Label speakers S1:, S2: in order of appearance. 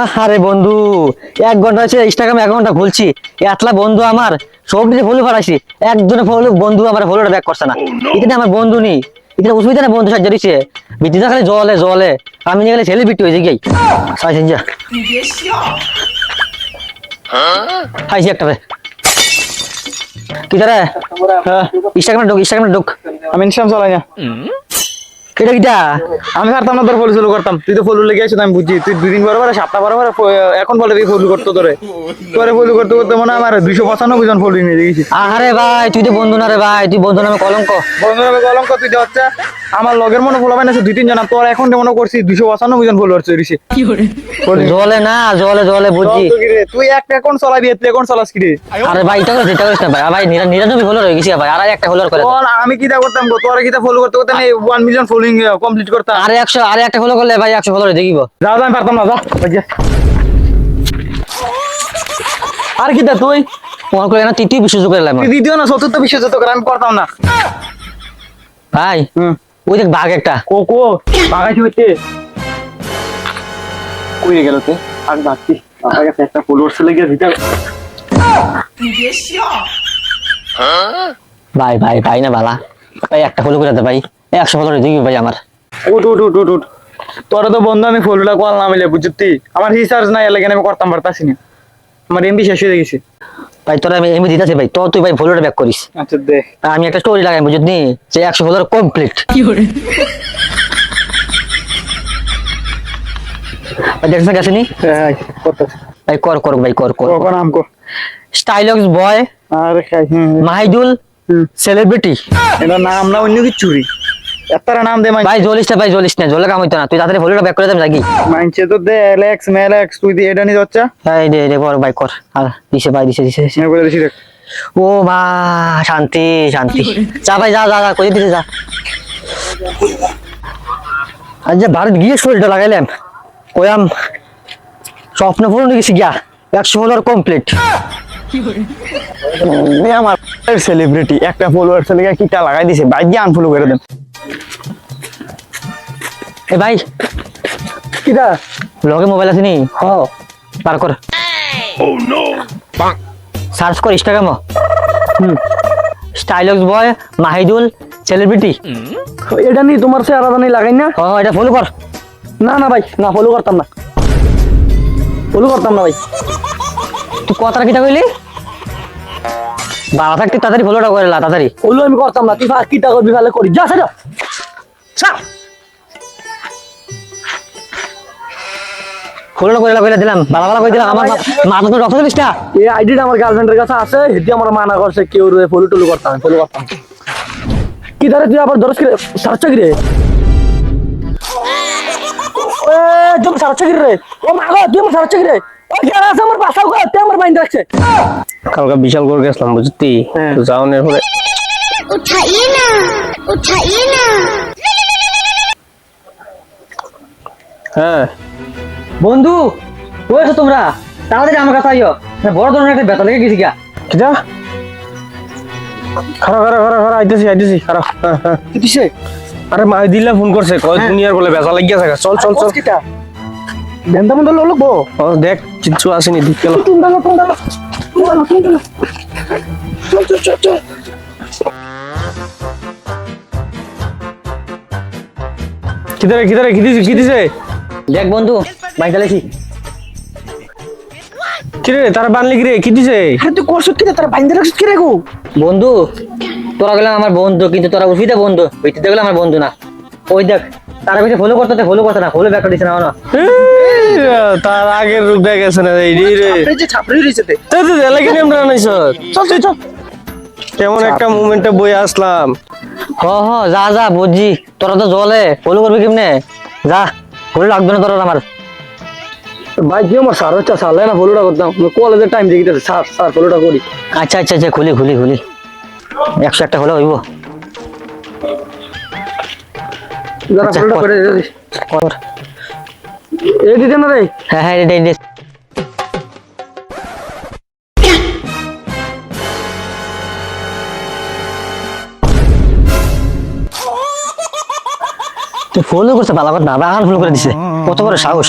S1: আরে বন্ধু এক ঘণ্টা হচ্ছে ইনস্টাগ্রামে এক ঘণ্টা খুলছি। এতলা বন্ধু আমার সব দিকে ফলো ফারাইছি একজনে ফলো বন্ধু আমার ফলোটা ব্যাক করছে না। এখানে আমার বন্ধু নেই। এখানে অসুবিধা না বন্ধু সাহায্য দিচ্ছে। বিদ্যুৎ খালি জলে জলে। আমি নিয়ে গেলে ছেলে বিটি হয়ে যাই সাই যা। হাইছি একটা রে? কি তারে ইনস্টাগ্রামে ঢুক ইনস্টাগ্রামে ঢুক।
S2: আমি ইনস্টাগ্রাম চালাই না।
S1: এটা কিটা?
S2: আমি পারতাম না তোর ফুল চলো করতাম। তুই তো ফলো লেগে আমি বুঝছি তুই দুদিন পরে পরে সপ্তাহ পরে পরে এখন বলে তুই ফলো করতো তোরে। তোরে ফুল করতে করতে মনে আমার দুইশো পঁচানব্বই জন ফুল নিয়ে দেখেছি
S1: আহারে ভাই তুই তো বন্ধু না রে ভাই তুই বন্ধু নামে কলঙ্ক।
S2: বন্ধু নামে কলঙ্ক তুই হচ্ছে আমার লগের মনে ফলো পাইনা দুই তিন জন তোর এখন মনে করছি দুইশো পঁচানব্বই জন ফলোয়ার চড়িছে
S1: জলে না জলে জলে বুঝছি
S2: তুই একটা অ্যাকাউন্ট চলাবি তুই অ্যাকাউন্ট চলাস কি রে
S1: আরে ভাই এটা করিস এটা করিস না ভাই ভাই নিরা- নিরানব্বই হলো রয়ে গেছি ভাই আর একটা হলো করে দে।
S2: আমি কিটা করতাম গো? তোর কিটা ফলো করতে করতে আমি ওয়ান মিলিয়ন ফলোইং কমপ্লিট করতাম।
S1: আরে একশো আরে একটা হলো করলে ভাই একশো হলো দেখিব
S2: যাও আমি পারতাম না যা ওই যে। আর কিটা তুই?
S1: ফোন করে না তৃতীয় বিশ্ব যুগের এলাম
S2: তুই দ্বিতীয় না চতুর্থ বিশ্ব যত করে আমি করতাম না।
S1: ভাই
S2: হুম।
S1: ওই দেখ বাঘ একটা।
S2: কো কো বাগাইছি হইতে কই গেল তে আর বাকি আমার কাছে একটা ফলোয়ার্স লেগে দিতে
S1: ভাই ভাই ভাই না বালা। ভাই একটা হলো করে দে ভাই? একশো হলো দেখিব ভাই আমার।
S2: উঠ উঠ উঠ উঠ উঠ। তোর তো বন্ধু আমি ফলোটা মিলে বুঝতি আমার রিচার্জ নাই এলাকা আমি করতাম পারতাছি না আমার এমবি শেষ হয়ে গেছে।
S1: ভাই তোরা আমি এমনি দিতেছি ভাই তো তুই ভাই ভুলোটা ব্যাক করিস।
S2: আচ্ছা দে।
S1: আমি একটা স্টোরি লাগাই বুঝলি? যে একশো হলো কমপ্লিট ভাই দেখছ না গেছে নি
S2: হ্যাঁ
S1: ভাই কর কর ভাই কর কর।
S2: কখন আমকো
S1: স্টাইলক্স বয়
S2: আরে
S1: মাহিদুল সেলিব্রিটি
S2: এটা নাম না অন্য কিছু নাম দে মাই
S1: ভাই জ্বলিস না ভাই জ্বলিস না জ্বলে কাম হইতো না। তুই তাড়াতাড়ি ভলিউমটা ব্যাক করে দেম
S2: মাইনছে তো দে এলেক্স মেলেক্স তুই এটা যাচ্ছা?
S1: এই দে দে কর ভাই কর। আর দিছে ভাই দিছে দিছে
S2: বলে দিছি দেখ।
S1: ও মা শান্তি শান্তি। যা ভাই যা যা যা কই দিছে যা। আজ যে ভারত গিয়ে শরীরটা লাগাইলাম কয়াম স্বপ্ন পূরণ হয়ে গেছে গিয়া একশো হলোর কমপ্লিট
S2: আমার সেলিব্রিটি একটা ফলোয়ার ছেলে কিটা লাগাই দিছে বাইক দিয়ে আনফলো করে দেন।
S1: এ ভাই
S2: কিটা?
S1: লগে মোবাইল আছে নি?
S2: হ
S1: পার কর। সার্চ কর Instagram stylex boy Mahidul celebrity
S2: এটা নিয়ে তোমার আলাদা নেই লাগাই না।
S1: ও এটা ফলো কর।
S2: না না ভাই না ফলো করতাম না। ফলো করতাম না ভাই।
S1: তুই কথাটা কিটা কইলি? বাবা থাকতে তাড়াতাড়ি ফলোটা করে লা তাড়াতাড়ি।
S2: ফলো আমি করতাম না তুই ফা- কিটা করবি ভালো করি। যা সেটা
S1: ফলোটা করে লা কইলা দিলাম। বাবা বাবা কই দিলাম আমার মাথা তো রক্ত দিলিস না।
S2: এই আইডিটা আমার গার্লফ্রেন্ডের কাছে আছে হেদি আমার মানা করছে কেউ ফলো টলো করতাম ফলো করতাম। কি ধরে তুই আবার ধরস কি সার্চ কি রে? এ তুমি সার্চ কি রে? ও মা গো তুই আমার সার্চ কি রে? ও আছে আমার বাসাও গো তুই
S3: কালকে বিশাল করে বুঝতি?
S2: হ্যাঁ।
S4: না না
S3: হ্যাঁ।
S1: বন্ধু কই আছো তোমরা? তাড়াতাড়ি আমার কাছে আইও। বড় ধরনের একটা ব্যথা লেগে গেছি গা
S3: কিটা খারাপ খারাপ খারাপ খারাপ আইতেছি আইতেছি খারাপ আরে ফোন করছে কয় হ্যাঁ। দুনিয়ার বলে বেজা লাগিয়া চল চল চল।
S2: কিটা মন্ডল
S3: ও দেখ কিচ্ছু আসেনি দিক গেল।
S2: তুমি দাও তুমি দাও তুমি দাও তুমি দাও চল চল চল চল
S3: কিদারে কিদারে কি দিছে কি দিছে
S1: দেখ বন্ধু বাইক চালাইছি
S3: কিরে তারা বানলি কিরে কি দিছে
S2: আরে তুই করছ কি রে? তোর বাইন্ধ রাখছিস কি রে গো?
S1: বন্ধু তোরা গেলাম আমার বন্ধু কিন্তু তোরা উঠিতে বন্ধু ওইতে গেলে আমার বন্ধু না। ওই দেখ তারা বেশি ফলো করতে ফলো করতে না ফলো ব্যাক দিছে না না।
S3: তার আগের রূপ দেখা গেছে না এই রে।
S2: যে ছাপড়ি রইছে তে।
S3: নেম রানাইছ
S2: চল চল চল।
S3: কেমন একটা মুভমেন্টে বই আসলাম।
S1: হ হ যা যা বুঝছি। তোরা তো জলে ফলো করবি কেমনে? যা ফলো লাগবে না তোরা আমার।
S2: ভাই কি আমার সার হচ্ছে সালে না ফলোটা করতাম। কলেজের টাইম দেখিতে স্যার স্যার ফলোটা করি।
S1: আচ্ছা আচ্ছা আচ্ছা খুলি খুলি খুলি। একশো একটা হলে হইব।
S2: যারা
S1: আচ্ছা,
S2: ফলোটা
S1: কর।
S2: করে দিস
S1: কর।
S2: এই দিতে না রে?
S1: হ্যাঁ হ্যাঁ রে রে তুই ফলো করছে ভালো কথা না আবার ফোন করে দিছে। কত বড় সাহস।